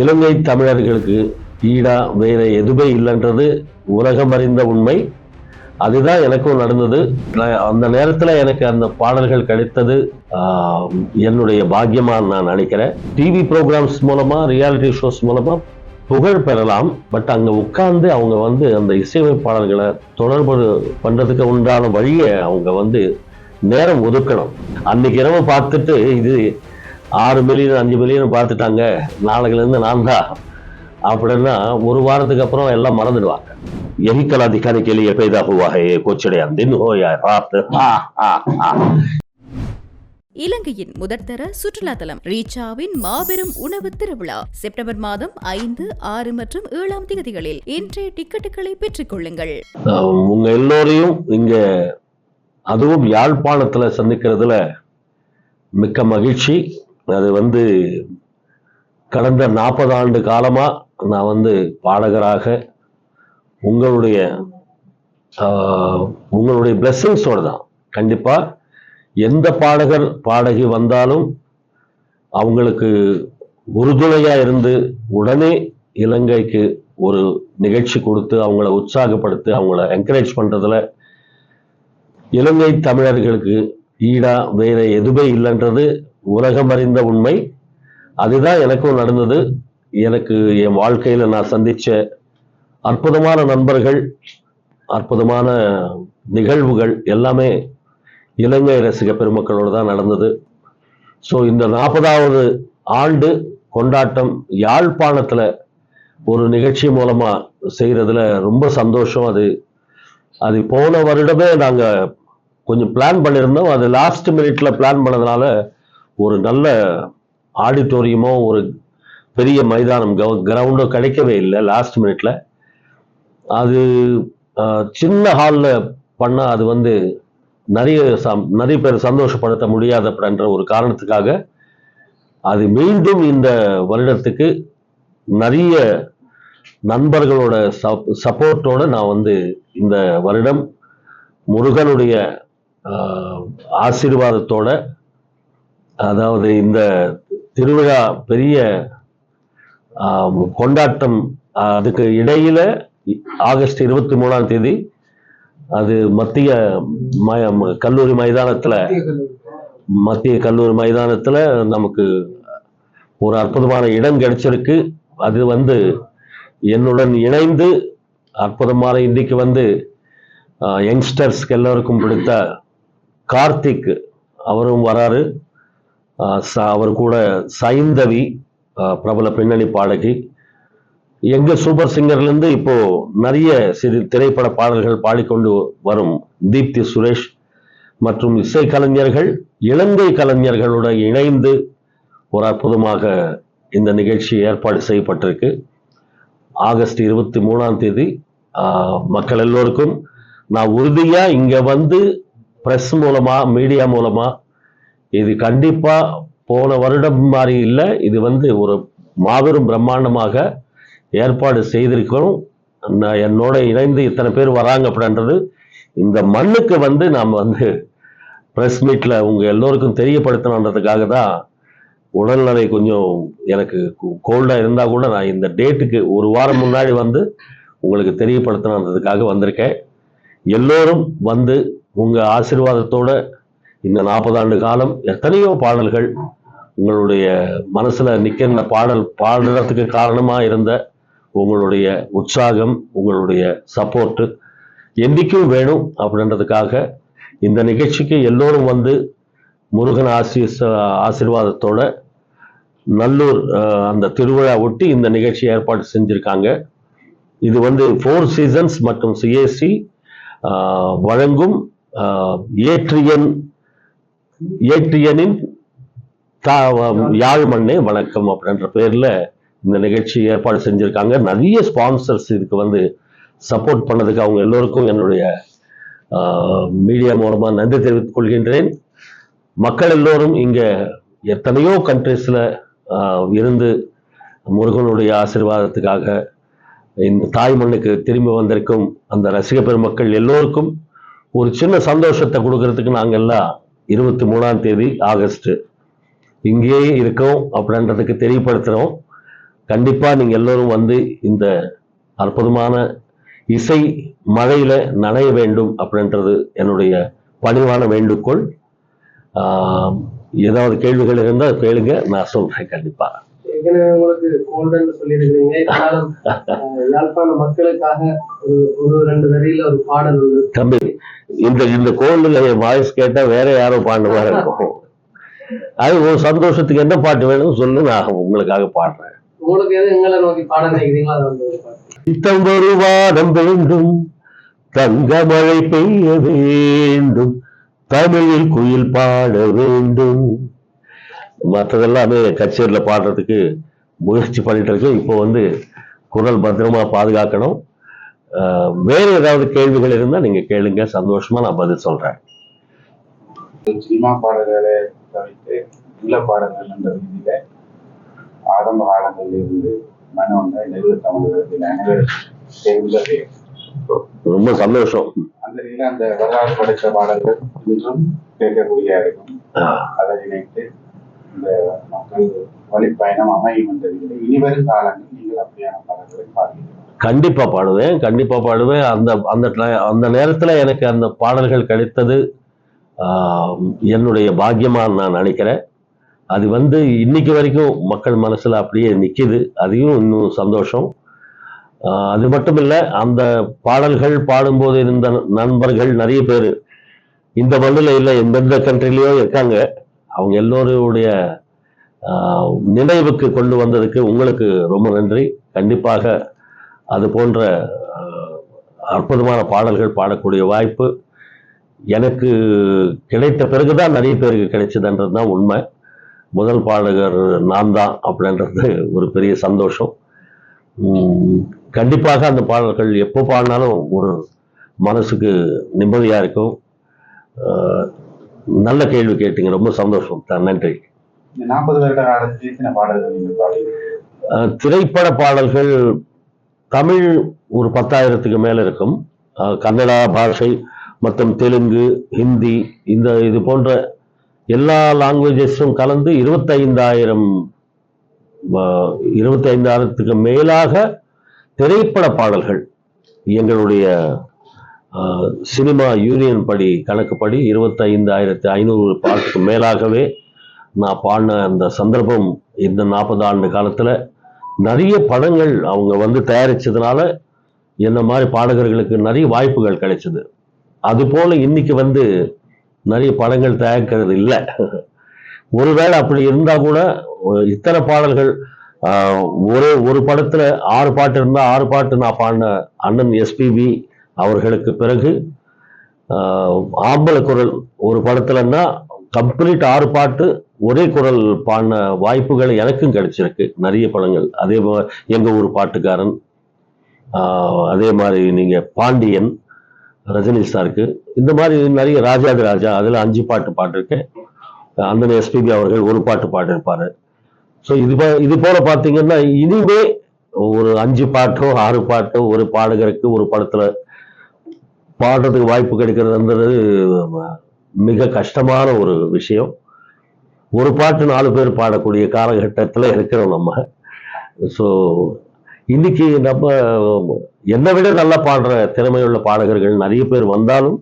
இலங்கை தமிழர்களுக்கு ஈடா வேற எதுவுமே இல்லைன்றது உலகம் அறிந்த உண்மை. அதுதான் எனக்கும் நடந்தது. அந்த நேரத்தில் எனக்கு அந்த பாடல்கள் கிடைத்தது என்னுடைய பாக்கியமா நான் நினைக்கிறேன். டிவி ப்ரோக்ராம்ஸ் மூலமா ரியாலிட்டி ஷோஸ் மூலமா புகழ் பெறலாம். பட் அங்க உட்கார்ந்து அவங்க வந்து அந்த இசையமைப்பாளர்களை தொடர்பு பண்றதுக்கு உண்டான வழியை அவங்க வந்து நேரம் ஒதுக்கணும். அன்னைக்கு இரவு பார்த்துட்டு இது ஆறு மில்லியன் அஞ்சு மில்லியன் பார்த்துட்டாங்க நாளைக்குலேருந்து நான் தான் அப்படின்னா ஒரு வாரத்துக்கு அப்புறம் எல்லாம் மறந்துடுவாங்க यही कला दिखाने के लिए पैदा हुआ है ये कोचड़िया दिन हो या रात हा, हा, हा. இலங்கையின் முதற்தர சுற்றுலா தலம் ரீச்சாவின் மாபெரும் உணவு திருவிழா செப்டம்பர் மாதம் ஐந்து ஆறு மற்றும் ஏழாம் தேதிகளில் இன்றைய டிக்கெட்டுகளை பெற்றுக் கொள்ளுங்கள் அஹ் உங்க எல்லோரையும் இங்க அதுவும் யாழ்ப்பாணத்துல சந்திக்கிறதுல மிக்க மகிழ்ச்சி அது வந்து கடந்த நாற்பது ஆண்டு காலமாக நான் வந்து பாடகராக உங்களுடைய உங்களுடைய பிளெஸ்ஸிங்ஸோடு தான். கண்டிப்பாக எந்த பாடகர் பாடகி வந்தாலும் அவங்களுக்கு உறுதுணையாக இருந்து உடனே இலங்கைக்கு ஒரு நிகழ்ச்சி கொடுத்து அவங்கள உற்சாகப்படுத்தி அவங்கள என்கரேஜ் பண்ணுறதுல இலங்கை தமிழர்களுக்கு ஈடா வேற எதுவுமே இல்லைன்றது உலகம் அறிந்த உண்மை. அதுதான் எனக்கும் நடந்தது. எனக்கு என் வாழ்க்கையில நான் சந்திச்ச அற்புதமான நண்பர்கள் அற்புதமான நிகழ்வுகள் எல்லாமே இலங்கை ரசிக பெருமக்களோடு தான் நடந்தது. ஸோ இந்த நாற்பதாவது ஆண்டு கொண்டாட்டம் யாழ்ப்பாணத்தில் ஒரு நிகழ்ச்சி மூலமாக செய்கிறதுல ரொம்ப சந்தோஷம். அது அது போன வருடமே நாங்கள் கொஞ்சம் பிளான் பண்ணியிருந்தோம் அது லாஸ்ட் மினிட்ல பிளான் பண்ணதுனால ஒரு நல்ல ஆடிட்டோரியமோ ஒரு பெரிய மைதானம் கிரவுண்டோ கிடைக்கவே இல்லை லாஸ்ட் மினிட்ல அது சின்ன ஹாலில் பண்ணால் அது வந்து நிறைய சம்- நிறைய பேர் சந்தோஷப்படுத்த முடியாது அப்படின்ற ஒரு காரணத்துக்காக அது மீண்டும் இந்த வருடத்துக்கு நிறைய நண்பர்களோட சப் சப்போர்ட்டோட நான் வந்து இந்த வருடம் முருகனுடைய ஆசீர்வாதத்தோட அதாவது இந்த திருவிழா பெரிய கொண்டாட்டம் அதுக்கு இடையில ஆகஸ்ட் இருபத்தி மூணாம் தேதி அது மத்திய கல்லூரி மைதானத்துல மத்திய கல்லூரி மைதானத்துல நமக்கு ஒரு அற்புதமான இடம் கிடைச்சிருக்கு. அது வந்து என்னுடன் இணைந்து அற்புதமான இன்னைக்கு வந்து யங்ஸ்டர்ஸ்க்கு எல்லாருக்கும் பிடித்த கார்த்திக் அவரும் வராரு. அவர் கூட சைந்தவி பிரபல பின்னணி பாடகி. எங்க சூப்பர் சிங்கர்லேருந்து இப்போ நிறைய சிறு திரைப்பட பாடல்கள் பாடிக்கொண்டு வரும் தீப்தி சுரேஷ் மற்றும் இசை கலைஞர்கள் இலங்கை கலைஞர்களுடன் இணைந்து ஒரு அற்புதமாக இந்த நிகழ்ச்சி ஏற்பாடு செய்யப்பட்டிருக்கு. ஆகஸ்ட் இருபத்தி மூணாம் தேதி மக்கள் எல்லோருக்கும் நான் உறுதியாக இங்கே வந்து ப்ரெஸ் மூலமா மீடியா மூலமாக இது கண்டிப்பா போன வருடம் மாதிரி இல்லை. இது வந்து ஒரு மாபெரும் பிரம்மாண்டமாக ஏற்பாடு செய்திருக்கிறோம். நான் என்னோட இணைந்து இத்தனை பேர் வராங்க அப்படின்றது இந்த மண்ணுக்கு வந்து நாம் வந்து ப்ரெஸ் மீட்டில் உங்கள் எல்லோருக்கும் தெரியப்படுத்தணுன்றதுக்காக தான் உடல்நிலை கொஞ்சம் எனக்கு கோல்டாக இருந்தால் கூட நான் இந்த டேட்டுக்கு ஒரு வாரம் முன்னாடி வந்து உங்களுக்கு தெரியப்படுத்தணுன்றதுக்காக வந்திருக்கேன். எல்லோரும் வந்து உங்கள் ஆசீர்வாதத்தோட இந்த நாற்பது ஆண்டு காலம் எத்தனையோ பாடல்கள் உங்களுடைய மனசில் நிற்கிற பாடல் பாடுறதுக்கு காரணமாக இருந்த உங்களுடைய உற்சாகம் உங்களுடைய சப்போர்ட்டு என்றைக்கும் வேணும் அப்படின்றதுக்காக இந்த நிகழ்ச்சிக்கு எல்லோரும் வந்து முருகன் ஆசீஸ் ஆசீர்வாதத்தோட நல்லூர் அந்த திருவிழா ஒட்டி இந்த நிகழ்ச்சி ஏற்பாடு செஞ்சுருக்காங்க. இது வந்து ஃபோர் சீசன்ஸ் மற்றும் சிஎஸ்சி வழங்கும் ஏற்றியன் ஏடிஎனின் யாழ் மண்ணே வணக்கம் அப்படின்ற பேர்ல இந்த நிகழ்ச்சி ஏற்பாடு செஞ்சிருக்காங்க. நிறைய ஸ்பான்சர்ஸ் இதுக்கு வந்து சப்போர்ட் பண்ணதுக்கு அவங்க எல்லோருக்கும் என்னுடைய மீடியா மூலமா நன்றி தெரிவித்துக் கொள்கின்றேன். மக்கள் எல்லோரும் இங்க எத்தனையோ கண்ட்ரிஸ்ல இருந்து முருகனுடைய ஆசீர்வாதத்துக்காக இந்த தாய் மண்ணுக்கு திரும்பி வந்திருக்கும் அந்த ரசிக பெருமக்கள் எல்லோருக்கும் ஒரு சின்ன சந்தோஷத்தை கொடுக்கறதுக்கு நாங்கள் எல்லாம் இருபத்தி மூணாம் தேதி ஆகஸ்ட். இங்கேயே இருக்கோம் அப்படின்றதுக்கு தெரியப்படுத்துறோம் கண்டிப்பா நீங்கள் எல்லோரும் வந்து இந்த அற்புதமான இசை மழையில நனைய வேண்டும் அப்படின்றது என்னுடைய பணிவான வேண்டுகோள். ஆஹ், ஏதாவது கேள்விகள் இருந்தால் கேளுங்க. நான் சொல்கிறேன் கண்டிப்பாக ஏற்கனவே உங்களுக்கு கோல்டன் சொல்லியிருக்கிறீங்க. இருந்தாலும் யாழ்ப்பாண மக்களுக்காக ஒரு ஒரு ரெண்டு வரியில ஒரு பாடல் உண்டு தம்பி இந்த இந்த கோல்டுல வாய்ஸ் கேட்டா வேற யாரோ மாதிரி இருக்கும். அது ஒரு சந்தோஷத்துக்கு என்ன பாட்டு வேணும்னு சொல்லு நான் உங்களுக்காக பாடுறேன். உங்களுக்கு எது எங்களை நோக்கி பாட நினைக்கிறீங்களோ அதை வந்து நித்தம் ஒரு வானம் வேண்டும். தங்க மழை பெய்ய வேண்டும். தமிழில் குயில் பாட வேண்டும். மற்றதெல்லாமே கச்சேரியில பாடுறதுக்கு முயற்சி பண்ணிட்டு இருக்கேன். இப்போ வந்து குரல் பத்திரமா பாதுகாக்கணும். வேற ஏதாவது கேள்விகள் இருந்தா நீங்க கேளுங்க. சந்தோஷமா நான் பதில் சொல்றேன். சினிமா பாடல்களை தவிர்த்து நல்ல பாடல்கள் என்ற ரீதியில ஆரம்ப காலங்களில் இருந்து மனோங்க நெருவு தமிழகத்தில் அனைவரும் தெரிந்தது. ரொம்ப சந்தோஷம். அந்த ரீதியில் அந்த வரலாறு படைத்த பாடல்கள் இன்றும் கேட்கக்கூடிய இருக்கும். அதை நினைத்து இந்த மக்கள் வழிப்பயணம் அமையும் என்ற இனிவரும் காலங்களில் நீங்கள் அப்படியான பாடல்களை பாடுவீர்கள் கண்டிப்பா பாடுவேன் கண்டிப்பா பாடுவேன். அந்த அந்த அந்த நேரத்துல எனக்கு அந்த பாடல்கள் கிடைத்தது என்னுடைய பாக்கியமா நான் நினைக்கிறேன். அது வந்து இன்னைக்கு வரைக்கும் மக்கள் மனசுல அப்படியே நிக்குது. அதையும் இன்னும் சந்தோஷம். அது மட்டும் இல்ல அந்த பாடல்கள் பாடும்போது இருந்த நண்பர்கள் நிறைய பேர் இந்த மண்ணில் இல்லை எந்தெந்த கண்ட்ரிலையோ இருக்காங்க. அவங்க எல்லோருடைய நினைவுக்கு கொண்டு வந்ததுக்கு உங்களுக்கு ரொம்ப நன்றி. கண்டிப்பாக அது போன்ற அற்புதமான பாடல்கள் பாடக்கூடிய வாய்ப்பு எனக்கு கிடைத்த பிறகுதான் நிறைய பேருக்கு கிடைச்சதுன்றது தான் உண்மை. முதல் பாடகர் நான் தான் அப்படின்றது ஒரு பெரிய சந்தோஷம். கண்டிப்பாக அந்த பாடல்கள் எப்போ பாடினாலும் ஒரு மனசுக்கு நிம்மதியாக இருக்கும். நல்ல கேள்வி கேட்டீங்க. ரொம்ப சந்தோஷம். த- நன்றி. இந்த நாற்பது வருட காலத்தில் எத்தனை பாடல்கள் நீங்கள் பாடுவீர்கள் அஹ், திரைப்பட பாடல்கள் தமிழ் ஒரு பத்தாயிரத்துக்கு மேல இருக்கும். கன்னடா பாஷை மற்றும் தெலுங்கு ஹிந்தி இந்த இது போன்ற எல்லா லாங்குவேஜஸும் கலந்து இருபத்தைந்தாயிரம் இருபத்தைந்தாயிரத்துக்கு மேலாக திரைப்பட பாடல்கள் எங்களுடைய சினிமா யூனியன் படி கணக்குப்படி இருபத்தைந்து ஆயிரத்தி ஐநூறு பாட்டுக்கு மேலாகவே நான் பாடின அந்த சந்தர்ப்பம் இந்த நாற்பது ஆண்டு காலத்தில் நிறைய படங்கள் அவங்க வந்து தயாரித்ததுனால என்ன மாதிரி பாடகர்களுக்கு நிறைய வாய்ப்புகள் கிடைச்சிது. அதுபோல் இன்னைக்கு வந்து நிறைய படங்கள் தயாரிக்கிறது இல்லை. ஒருவேளை அப்படி இருந்தால் கூட இத்தனை பாடல்கள் ஒரு ஒரு படத்தில் ஆறு பாட்டு இருந்தால் ஆறு பாட்டு நான் பாடின அண்ணன் எஸ்பிபி அவர்களுக்கு பிறகு ஆம்பளை குரல் ஒரு படத்துலன்னா கம்ப்ளீட் ஆறு பாட்டு ஒரே குரல் பாடின வாய்ப்புகள் எனக்கும் கிடைச்சிருக்கு. நிறைய படங்கள். அதே மாதிரி எங்கள் ஊர் பாட்டுக்காரன் அதே மாதிரி நீங்கள் பாண்டியன் ரஜினி சாருக்கு இந்த மாதிரி நிறைய ராஜாதி ராஜா அதில் அஞ்சு பாட்டு பாட்டிருக்கேன் அந்த எஸ்பிபி அவர்கள் ஒரு பாட்டு பாடிருப்பார். ஸோ இது இது போல பார்த்தீங்கன்னா இனிமே ஒரு அஞ்சு பாட்டோ ஆறு பாட்டோ ஒரு பாடகருக்கு ஒரு படத்தில் பாடுறதுக்கு வாய்ப்பு கிடைக்கிறதுன்றது மிக கஷ்டமான ஒரு விஷயம். ஒரு பாட்டு நாலு பேர் பாடக்கூடிய காலகட்டத்தில் இருக்கிறோம் நம்ம. ஸோ இன்னைக்கு நம்ம என்னை விட நல்லா பாடுற திறமையுள்ள பாடகர்கள் நிறைய பேர் வந்தாலும்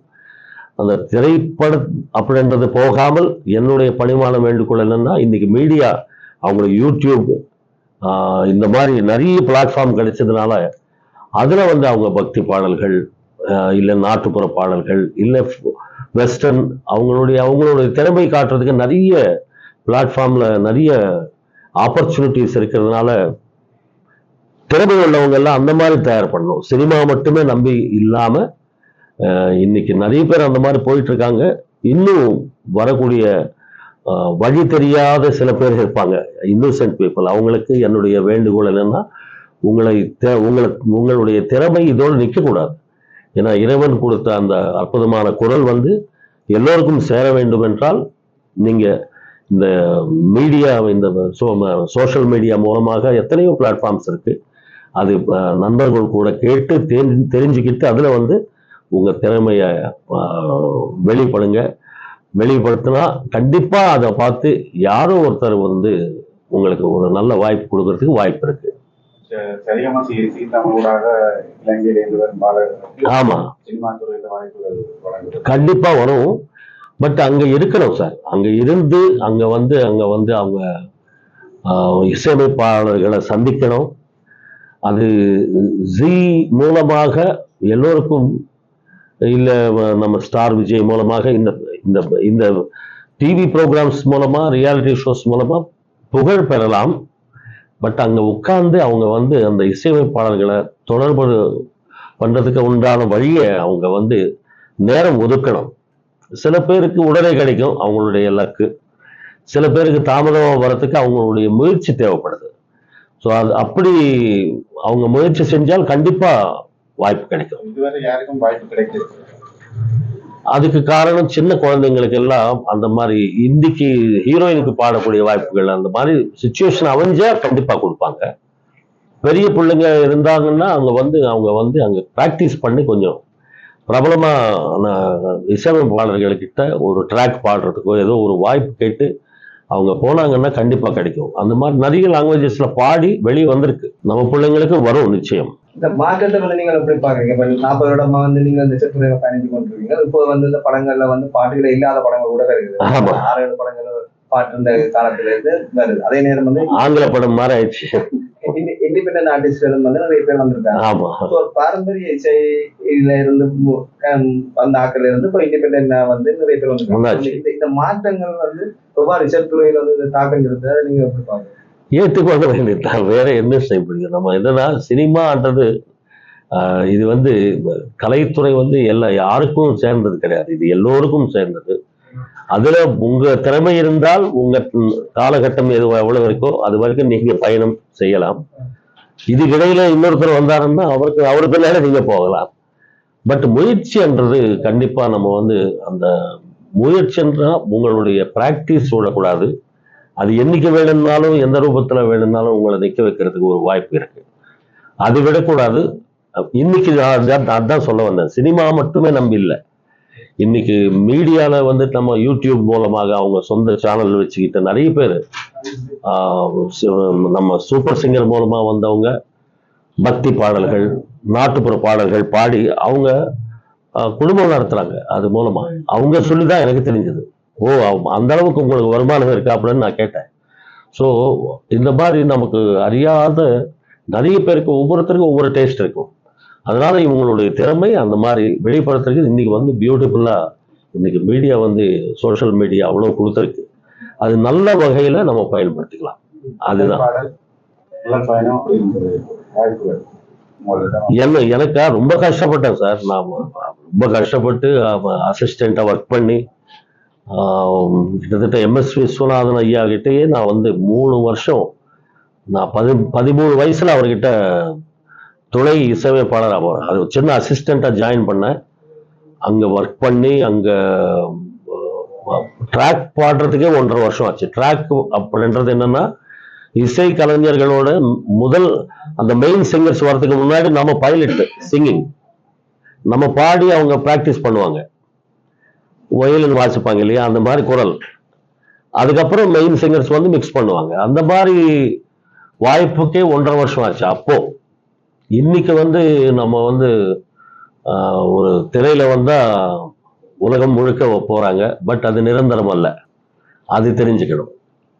அந்த திரைப்பட அப்படின்றது போகாமல் என்னுடைய பணிமான வேண்டுகோள் என்னன்னா இன்னைக்கு மீடியா அவங்களுக்கு யூடியூப் இந்த மாதிரி நிறைய பிளாட்ஃபார்ம் கிடைச்சதுனால அதில் வந்து அவங்க பக்தி பாடல்கள் இல்லை நாட்டுப்புற பாடல்கள் இல்லை வெஸ்டர்ன் அவங்களுடைய அவங்களுடைய திறமை காட்டுறதுக்கு நிறைய பிளாட்ஃபார்ம்ல நிறைய ஆப்பர்ச்சுனிட்டிஸ் இருக்கிறதுனால திறமை உள்ளவங்க எல்லாம் அந்த மாதிரி தயார் பண்ணணும். சினிமா மட்டுமே நம்பி இல்லாமல் இன்னைக்கு நிறைய பேர் அந்த மாதிரி போயிட்டு இருக்காங்க. இன்னும் வரக்கூடிய வழி தெரியாத சில பேர் இருப்பாங்க. இன்னோசென்ட் பீப்புள் அவங்களுக்கு என்னுடைய வேண்டுகோள் என்னன்னா உங்களை தெ- உங்களை உங்களுடைய திறமை இதோடு நிற்கக்கூடாது ஏன்னா இறைவன் கொடுத்த அந்த அற்புதமான குரல் வந்து எல்லோருக்கும் சேர வேண்டும் என்றால் நீங்கள் இந்த மீடியா இந்த சோ சோஷியல் மீடியா மூலமாக எத்தனையோ பிளாட்ஃபார்ம்ஸ் இருக்குது அது நண்பர்கள் கூட கேட்டு தெரிஞ்சு தெரிஞ்சுக்கிட்டு அதில் வந்து உங்கள் திறமையை வெளிப்படுங்க. வெளிப்படுத்தினா கண்டிப்பாக அதை பார்த்து யாரோ ஒருத்தர் வந்து உங்களுக்கு ஒரு நல்ல வாய்ப்பு கொடுக்கறதுக்கு வாய்ப்பு இருக்குது ச- சரிகமா சீர்த்தி தமிழூடாக இலங்கையிலிருந்து வரும் பாடகர்களுக்கு ஆமா. சினிமா துறையில வாய்ப்புகள் வழங்குது கண்டிப்பா வரும். பட் அங்க இருக்கணும் சார். அங்க இருந்து அங்க வந்து அங்க வந்து அவங்க இசையமைப்பாளர்களை சந்திக்கணும். அது ஜி மூலமாக எல்லோருக்கும் இல்ல நம்ம ஸ்டார் விஜய் மூலமாக இந்த இந்த இந்த டிவி ப்ரோக்ராம்ஸ் மூலமா ரியாலிட்டி ஷோஸ் மூலமா புகழ் பெறலாம். பட் அங்க உட்கார்ந்து அவங்க வந்து அந்த இசையமைப்பாளர்களை தொடர்பு பண்றதுக்கு உண்டான வழியை அவங்க வந்து நேரம் ஒதுக்கணும். சில பேருக்கு உடனே கிடைக்கும் அவங்களுடைய லக்கு. சில பேருக்கு தாமதமாக வர்றதுக்கு அவங்களுடைய முயற்சி தேவைப்படுது. ஸோ அது அப்படி அவங்க முயற்சி செஞ்சால் கண்டிப்பா வாய்ப்பு கிடைக்கும். இதுவரை யாருக்கும் வாய்ப்பு கிடைக்கிறது அதுக்கு காரணம் சின்ன குழந்தைங்களுக்கு எல்லாம் அந்த மாதிரி இந்திக்கு ஹீரோயினுக்கு பாடக்கூடிய வாய்ப்புகள் அந்த மாதிரி சுச்சுவேஷன் அமைஞ்சா கண்டிப்பா கொடுப்பாங்க. பெரிய பிள்ளைங்க இருந்தாங்கன்னா அவங்க வந்து அவங்க வந்து அங்க ப்ராக்டிஸ் பண்ணி கொஞ்சம் பிரபலமான இசையமைப்பாளர்கள்கிட்ட ஒரு ட்ராக் பாடுறதுக்கோ ஏதோ ஒரு வாய்ப்பு கேட்டு அவங்க போனாங்கன்னா கண்டிப்பாக கிடைக்கும். அந்த மாதிரி நிறைய லாங்குவேஜஸில் பாடி வெளியே வந்திருக்கு. நம்ம பிள்ளைங்களுக்கு வரும் நிச்சயம். இந்த மாற்றத்தை வந்து நீங்கள் எப்படி பாக்குறீங்க இப்ப நாற்பது வருடமா வந்து நீங்க இந்த சிறுத்துறையில பயணித்து கொண்டிருக்கீங்க. இப்போ வந்து இந்த படங்கள்ல வந்து பாட்டுகளே இல்லாத படங்கள் கூட வருது. ஆறு ஏழு படங்கள் பாட்டு இருந்த காலத்துல இருந்து வருது. அதே நேரம் வந்து ஆங்கில படம் மாதிரி ஆயிடுச்சு. இண்டிபெண்டன்ட் ஆர்டிஸ்ட்களும் வந்து நிறைய பேர் வந்திருக்காங்க. ஒரு பாரம்பரிய இசையில இருந்து வந்த ஆட்கள் இருந்து இப்போ இண்டிபெண்டா வந்து நிறைய பேர் வந்திருக்காங்க. வந்தாச்சு. இந்த இந்த மாற்றங்கள் வந்து எவ்வாறு இசைத்துறையில வந்து இந்த தாக்கம் இருக்குது அதை நீங்க எப்படி பாக்குறீங்க ஏற்றுக்கொள்ள வேண்டியதான் வேற என்ன செய்ய முடியும்? நம்ம என்னன்னா சினிமான்றது ஆஹ், இது வந்து கலைத்துறை வந்து எல்லா யாருக்கும் சேர்ந்தது கிடையாது. இது எல்லோருக்கும் சேர்ந்தது. அதுல உங்க திறமை இருந்தால் உங்க காலகட்டம் எது எவ்வளவு இருக்கோ அது வரைக்கும் நீங்க பயணம் செய்யலாம். இதுக்கிடையில இன்னொருத்தர் வந்தாருன்னா அவருக்கு அவருக்கு நேரம் நீங்க போகலாம். பட் முயற்சின்றது கண்டிப்பா நம்ம வந்து அந்த முயற்சின்றா உங்களுடைய பிராக்டிஸ் விடக்கூடாது அது என்னைக்கு வேணும்னாலும் எந்த ரூபத்தில் வேணும்னாலும் உங்களை நிற்க வைக்கிறதுக்கு ஒரு வாய்ப்பு இருக்கு. அது விடக்கூடாது. இன்னைக்கு நான் அதான் சொல்ல வந்தேன். சினிமா மட்டுமே நம்பி இல்லை. இன்னைக்கு மீடியாவில் வந்து நம்ம யூடியூப் மூலமாக அவங்க சொந்த சேனல் வச்சுக்கிட்ட நிறைய பேர் நம்ம சூப்பர் சிங்கர் மூலமாக வந்தவங்க பக்தி பாடல்கள் நாட்டுப்புற பாடல்கள் பாடி அவங்க குடும்பம் நடத்துகிறாங்க அது மூலமாக அவங்க சொல்லி தான் எனக்கு தெரிஞ்சது. ஓ அந்த அளவுக்கு உங்களுக்கு வருமானம் இருக்கா அப்படின்னு நான் கேட்டேன். ஸோ இந்த மாதிரி நமக்கு அறியாத நிறைய பேருக்கு ஒவ்வொருத்தருக்கும் ஒவ்வொரு டேஸ்ட் இருக்கும். அதனால இவங்களுடைய திறமை அந்த மாதிரி வெளிப்படுத்துறதுக்கு இன்னைக்கு வந்து பியூட்டிஃபுல்லாக இன்னைக்கு மீடியா வந்து சோஷியல் மீடியா அவ்வளோ கொடுத்துருக்கு. அது நல்ல வகையில் நம்ம பயன்படுத்திக்கலாம். அதுதான். என்ன எனக்கா? ரொம்ப கஷ்டப்பட்டேன் சார். நான் ரொம்ப கஷ்டப்பட்டு அசிஸ்டண்ட்டாக ஒர்க் பண்ணி கிட்டத்தட்ட எம்எஸ் விஸ்வநாதன் ஐயா கிட்டேயே நான் வந்து மூணு வருஷம் நான் பதி பதிமூணு வயசில் அவர்கிட்ட துணை இசையமைப்பாளர் அவர் அது சின்ன அசிஸ்டண்ட்டாக ஜாயின் பண்ணேன். அங்கே ஒர்க் பண்ணி அங்கே ட்ராக் பாடுறதுக்கே ஒன்றரை வருஷம் ஆச்சு. ட்ராக் அப்படின்றது என்னென்னா இசை கலைஞர்களோட முதல் அந்த மெயின் சிங்கர்ஸ் வரதுக்கு முன்னாடி நம்ம பைலட் சிங்கிங் நம்ம பாடி அவங்க ப்ராக்டிஸ் பண்ணுவாங்க. ஒயலின் வாசிப்பாங்க இல்லையா? அந்த மாதிரி குரல். அதுக்கப்புறம் மெயின் சிங்கர்ஸ் வந்து மிக்ஸ் பண்ணுவாங்க. அந்த மாதிரி வாய்ப்புக்கே ஒன்றரை வருஷம் ஆச்சு. அப்போ இன்னைக்கு வந்து நம்ம வந்து ஒரு திரையில வந்தா உலகம் முழுக்க போறாங்க. பட் அது நிரந்தரம் அல்ல. அது தெரிஞ்சுக்கணும்.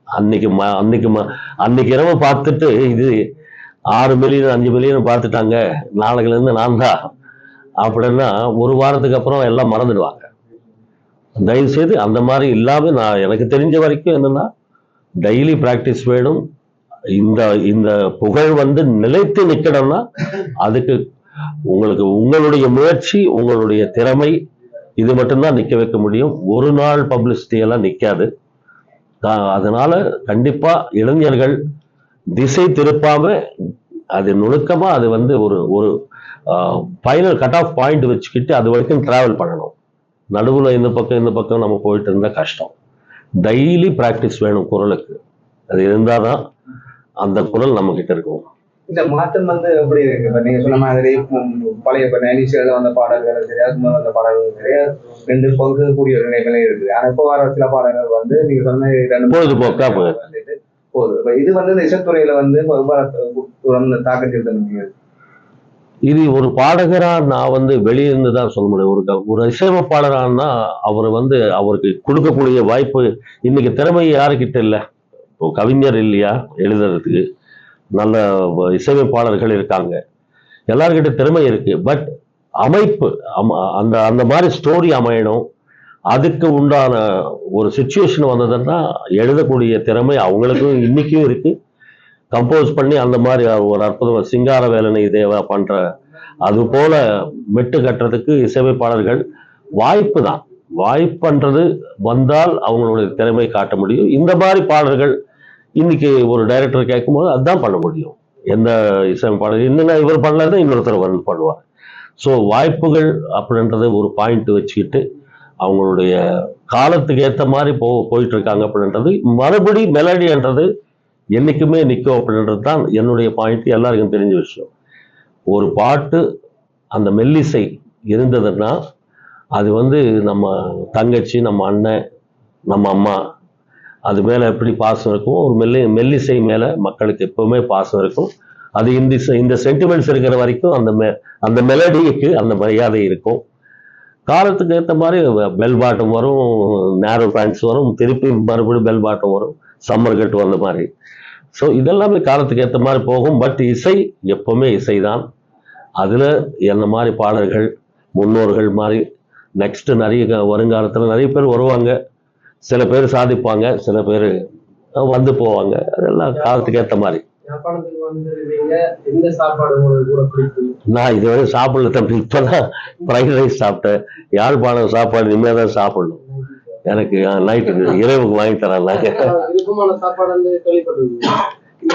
அன்னைக்கு ம அன்னைக்கு ம அன்னைக்கு இரவு பார்த்துட்டு இது ஆறு மில்லியன் அஞ்சு மில்லியன் பார்த்துட்டாங்க. நாளைக்குல இருந்து நான் தான் அப்படின்னா ஒரு வாரத்துக்கு அப்புறம் எல்லாம் மறந்துடுவாங்க. தயவு செய்து அந்த மாதிரி இல்லாமல் நான் எனக்கு தெரிஞ்ச வரைக்கும் என்னன்னா டெய்லி ப்ராக்டிஸ் வேணும். இந்த இந்த புகழ் வந்து நிலைத்து நிற்கணும்னா அதுக்கு உங்களுக்கு உங்களுடைய முயற்சி உங்களுடைய திறமை இது மட்டும்தான் நிற்க வைக்க முடியும். ஒரு நாள் பப்ளிசிட்டியெல்லாம் எல்லாம் அதனால கண்டிப்பாக இளைஞர்கள் திசை திருப்பாமல் அது நுணுக்கமாக அது வந்து ஒரு ஒரு ஃபைனல் கட் ஆஃப் பாயிண்ட் வச்சுக்கிட்டு அது வரைக்கும் ட்ராவல் பண்ணணும். நடுவுல இந்த பக்கம் இந்த பக்கம் நம்ம போயிட்டு இருந்தா கஷ்டம். டெய்லி பிராக்டிஸ் வேணும் குரலுக்கு. அது இருந்தாதான் அந்த குரல் நம்ம கிட்ட இருக்கும். இந்த மாற்றம் வந்து எப்படி இருக்கு? இப்ப நீங்க சொன்ன மாதிரி பழைய இப்ப நைனிஷியல வந்த பாடல்கள் சரி அதுக்கு வந்த பாடல்கள் சரி ரெண்டு பங்கு கூடிய ஒரு நிலைமையில இருக்குது. ஆனா இப்போ வர சில பாடல்கள் வந்து நீங்க சொன்ன ரெண்டு பொழுதுபோக்கா போகுது. இது வந்து இந்த இசைத்துறையில வந்து தாக்கத்தை செலுத்த முடியாது இது ஒரு பாடகரா நான் வந்து வெளியிருந்து தான் சொல்ல முடியும். ஒரு க- ஒரு இசையமைப்பாளரானா அவர் வந்து அவருக்கு கொடுக்கக்கூடிய வாய்ப்பு இன்னைக்கு திறமை யாருக்கிட்ட இல்லை? இப்போ கவிஞர் இல்லையா? எழுதுறதுக்கு நல்ல இசையமைப்பாளர்கள் இருக்காங்க. எல்லார்கிட்ட திறமை இருக்கு. பட் அமைப்பு அந்த அந்த மாதிரி ஸ்டோரி அமையணும். அதுக்கு உண்டான ஒரு சுச்சுவேஷன் வந்ததுன்னா எழுதக்கூடிய திறமை அவங்களுக்கும் இன்னைக்கும் இருக்குது கம்போஸ் பண்ணி அந்த மாதிரி ஒரு அற்புதம் சிங்கார வேலனை தேவா பண்ற அது போல மெட்டு கட்டுறதுக்கு இசையமைப்பாளர்கள் வாய்ப்பு தான். வாய்ப்புன்றது வந்தால் அவங்களுடைய திறமை காட்ட முடியும். இந்த மாதிரி பாடல்கள் இன்னைக்கு ஒரு டைரக்டர் கேட்கும்போது அதுதான் பண்ண முடியும். எந்த இசையமைப்பாளர் என்னென்ன இவர் பண்ணலன்னா இன்னொருத்தர் வந்து பண்ணுவார். ஸோ வாய்ப்புகள் அப்படின்றத ஒரு பாயிண்ட் வச்சுக்கிட்டு அவங்களுடைய காலத்துக்கு ஏற்ற மாதிரி போ போயிட்டு இருக்காங்க அப்படின்றது மறுபடி மெலடின்றது என்னைக்குமே நிற்கும் அப்படின்றது தான் என்னுடைய பாயிண்ட் எல்லாருக்கும் தெரிஞ்ச விஷயம். ஒரு பாட்டு அந்த மெல்லிசை இருந்ததுன்னா அது வந்து நம்ம தங்கச்சி நம்ம அண்ணன் நம்ம அம்மா அது மேலே எப்படி பாசம் இருக்கும்? ஒரு மெல்லி மெல்லிசை மேலே மக்களுக்கு எப்பவுமே பாசம் இருக்கும். அது இந்த செ- இந்த சென்டிமெண்ட்ஸ் இருக்கிற வரைக்கும் அந்த மெ அந்த மெலடிக்கு அந்த மரியாதை இருக்கும். காலத்துக்கு ஏற்ற மாதிரி பெல் பாட்டம் வரும் நேரோ பேண்ட்ஸ் வரும் திருப்பி மறுபடியும் பெல் பாட்டம் வரும். சம்மர் கட்டு வந்த மாதிரி. ஸோ இதெல்லாமே காலத்துக்கு ஏற்ற மாதிரி போகும். பட் இசை எப்பவுமே இசை தான் அதில் என்ன மாதிரி பாடல்கள் முன்னோர்கள் மாதிரி நெக்ஸ்ட் நிறைய வருங்காலத்தில் நிறைய பேர் வருவாங்க. சில பேர் சாதிப்பாங்க சில பேர் வந்து போவாங்க. அதெல்லாம் காலத்துக்கு ஏற்ற மாதிரி. கூட நான் இதுவரை சாப்பிடல தம்பி. இப்போதான் ஃப்ரைட் ரைஸ் சாப்பிட்டேன். யாழ்ப்பாணம் சாப்பாடு இனிமேல் தான் சாப்பிடணும். எனக்கு நைட்டுக்கு இரவுக்கு வாங்கி கேள்விப்பட்டிருக்கீங்க.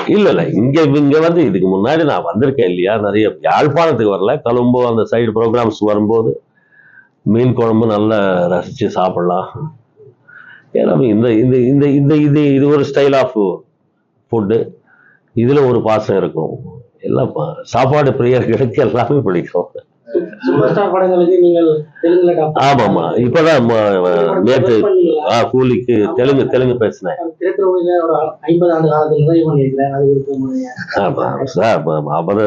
இல்ல இல்ல. இங்க இங்க வந்து இதுக்கு முன்னாடி நான் வந்திருக்கேன் இல்லையா? நிறைய யாழ்ப்பாணத்துக்கு வரல. கொழும்பு அந்த சைடு ப்ரோக்ராம்ஸ் வரும்போது மீன் குழம்பு நல்லா ரசிச்சு சாப்பிடலாம். ஏன்னா இந்த இந்த இந்த இந்த இது இது ஒரு ஸ்டைல் ஆஃப் ஃபுட்டு இதுல ஒரு பாசம் இருக்கும். எல்லாம் சாப்பாடு பிரியர்களுக்கு எல்லாமே பிடிக்கும். சூப்பர் ஸ்டார் படங்களுக்கு நீங்கள் தெலுங்குல டப் ஆமாமா இப்பதான் ஆ, கூலிக்கு தெலுங்கு தெலுங்கு பேசினேன். ஐம்பது ஆண்டு காலத்தில் அவரு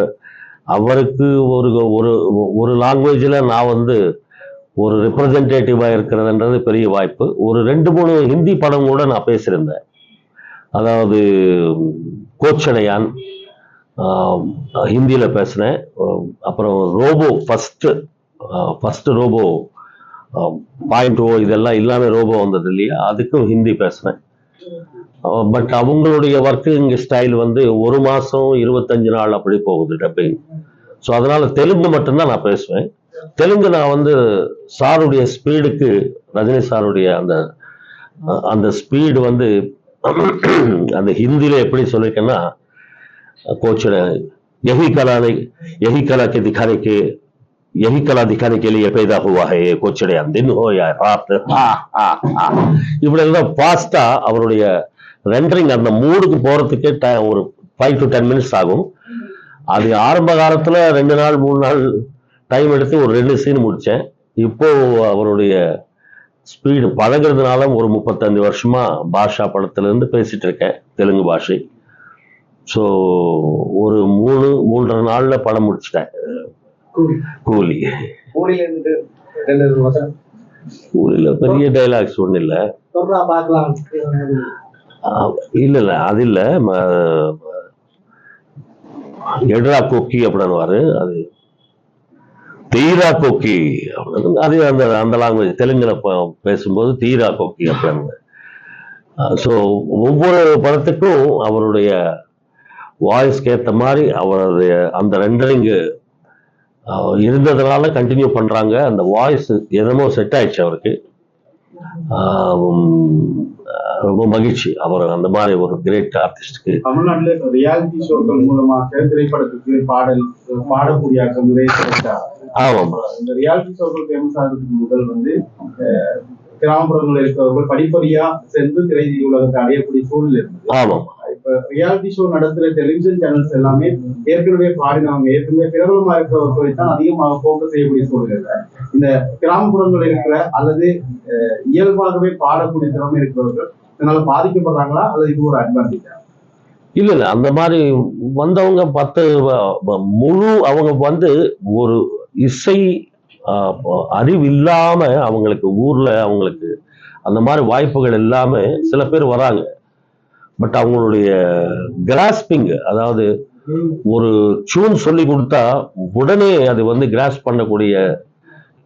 அவருக்கு ஒரு ஒரு ஒரு லாங்குவேஜில் நான் வந்து ஒரு ரெப்ரசன்டேட்டிவாக இருக்கிறதுன்றது பெரிய வாய்ப்பு. ஒரு ரெண்டு மூணு ஹிந்தி படம் கூட நான் பேசியிருந்தேன். அதாவது கோச்சடையான் ஹிந்தியில் பேசினேன் அப்புறம் robo first first robo point O இதெல்லாம் இல்லாமல் ரோபோ வந்தது இல்லையா? அதுக்கும் ஹிந்தி பேசினேன் பட் அவங்களுடைய ஒர்க்கிங் ஸ்டைல் வந்து ஒரு மாதம் இருபத்தஞ்சு நாள் அப்படி போகுது டப்பிங் ஸோ அதனால் தெலுங்கு மட்டும்தான் நான் பேசுவேன். தெலுங்கு நான் வந்து சாருடைய ஸ்பீடுக்கு ரஜினி சாருடைய அந்த அந்த ஸ்பீடு வந்து அந்த ஹிந்தியில் எப்படி சொல்லியிருக்கேன்னா கோச்சட यही कला ने यही कला के दिखाने के यही कला दिखाने के लिए पैदा हुआ है ये कोचड़े दिन हो या रात ஆ, ஆ, ஆ. இப்படி எல்லாம் ஃபாஸ்டா அவருடைய ரெண்டரிங் அந்த மூடுக்கு போறதுக்கே ti- ஒரு ஃபைவ் டு டென் மினிட்ஸ் ஆகும் அது ஆரம்ப காலத்துல ரெண்டு நாள் மூணு நாள் டைம் எடுத்து ஒரு ரெண்டு சீன் முடிச்சேன் இப்போ அவருடைய ஸ்பீடு பழகுறதுனால ஒரு முப்பத்தஞ்சு வருஷமா பாஷா படத்துல இருந்து பேசிட்டு இருக்கேன் தெலுங்கு பாஷை ஸோ ஒரு மூணு மூன்றரை நாள்ல படம் முடிச்சிட்டேன் கூலி. கூலியில பெரிய டைலாக்ஸ் ஒன்றும் இல்லை. இல்ல இல்ல அது இல்ல. எட்ரா கொக்கி அப்படின்னுவாரு அது தீரா கொக்கி அப்படின்னு. அது அந்த அந்த லாங்குவேஜ் தெலுங்குல பேசும்போது தீரா கொக்கி அப்படின்னு. ஸோ ஒவ்வொரு படத்துக்கும் அவருடைய வாய்ஸ்க்கு ஏற்ற மாதிரி அவருடைய அந்த ரெண்டரிங்கு இருந்ததுனால கண்டினியூ பண்றாங்க. அந்த வாய்ஸ் என்னமோ செட் ஆயிடுச்சு அவருக்கு. ரொம்ப மகிழ்ச்சி. அவர் அந்த மாதிரி ஒரு கிரேட் ஆர்டிஸ்டுக்கு தமிழ்நாட்டில் ரியாலிட்டி ஷோக்கள் மூலமாக திரைப்படத்துக்கு பாடல் பாடக்கூடிய ஆமாம் இந்த ரியாலிட்டி ஷோக்கள் ஃபேமஸ் ஆகிறதுக்கு முதல் வந்து கிராமப்புறங்களில் இருக்கிறவர்கள் படிப்படியா சென்று திரை உலகத்தை அடையக்கூடிய சூழ்நிலை ஆமாம் ரியாலிட்டி ஷோ நடத்துற டெலிவிஷன் சேனல்ஸ் எல்லாமே ஏற்கனவே பாடினவங்க ஏற்கனவே பிரபலமா இருக்கிறவர்களை தான் அதிகமாக போக்கஸ் செய்யக்கூடிய சூழ்நிலை இந்த கிராமப்புறங்கள் இருக்கிற அல்லது இயல்பாகவே பாடக்கூடிய திறமை இருக்கிறவர்கள் இதனால பாதிக்கப்படுறாங்களா? அல்லது இது ஒரு அட்வான்டேஜா இல்ல இல்ல. அந்த மாதிரி வந்தவங்க பத்து முழு அவங்க வந்து ஒரு இசை ஆஹ், அறிவு இல்லாம அவங்களுக்கு ஊர்ல அவங்களுக்கு அந்த மாதிரி வாய்ப்புகள் எல்லாமே சில பேர் வராங்க. பட் அவங்களுடைய கிராஸ்பிங் அதாவது ஒரு டியூன் சொல்லி கொடுத்தா உடனே அது வந்து கிராஸ் பண்ணக்கூடிய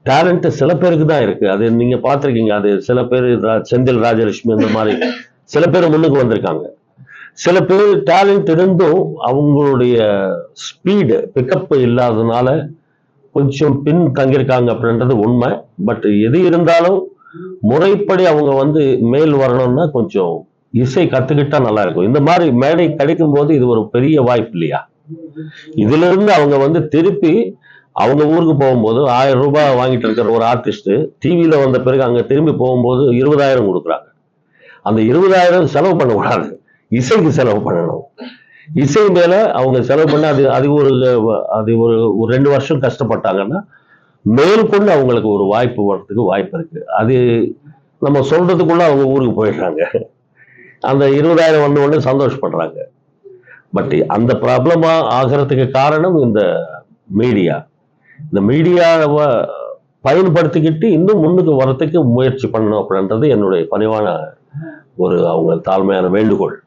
டேலண்ட் சில பேருக்கு தான் இருக்கு. அது நீங்க பார்த்திருக்கீங்க அது சில பேர் செந்தில் ராஜலட்சுமி அந்த மாதிரி சில பேர் முன்னுக்கு வந்திருக்காங்க. சில பேர் டேலண்ட் இருந்தும் அவங்களுடைய ஸ்பீடு பிக்கப் இல்லாததுனால கொஞ்சம் பின் தங்கியிருக்காங்க அப்படின்றது உண்மை. பட் எது இருந்தாலும் முறைப்படி அவங்க வந்து மேல் வரணும்னா கொஞ்சம் இசை கத்துக்கிட்டா நல்லா இருக்கும். இந்த மாதிரி மேடை கிடைக்கும் போது இது ஒரு பெரிய வாய்ப்பு இல்லையா? இதுல இருந்து அவங்க வந்து திருப்பி அவங்க ஊருக்கு போகும்போது ஆயிரம் ரூபாய் வாங்கிட்டு இருக்கிற ஒரு ஆர்டிஸ்ட் டிவியில வந்த பிறகு அங்க திரும்பி போகும்போது இருபதாயிரம் கொடுக்குறாங்க. அந்த இருபதாயிரம் செலவு பண்ணக்கூடாது. இசைக்கு செலவு பண்ணணும். இசை மேல அவங்க செலவு பண்ண அது அது ஒரு அது ஒரு ஒரு ரெண்டு வருஷம் கஷ்டப்பட்டாங்கன்னா மேற்கொண்டு அவங்களுக்கு ஒரு வாய்ப்பு வர்றதுக்கு வாய்ப்பு இருக்கு. அது நம்ம சொல்றதுக்குள்ள அவங்க ஊருக்கு போயிடுறாங்க. அந்த இருபதாயிரம் வந்த உடனே சந்தோஷப்படுறாங்க. பட் அந்த ப்ராப்ளமா ஆகிறதுக்கு காரணம் இந்த மீடியா இந்த மீடியாவை பயன்படுத்திக்கிட்டு இன்னும் முன்னுக்கு வரத்துக்கு முயற்சி பண்ணணும் அப்படின்றது என்னுடைய பணிவான ஒரு அவங்க தாழ்மையான வேண்டுகோள்.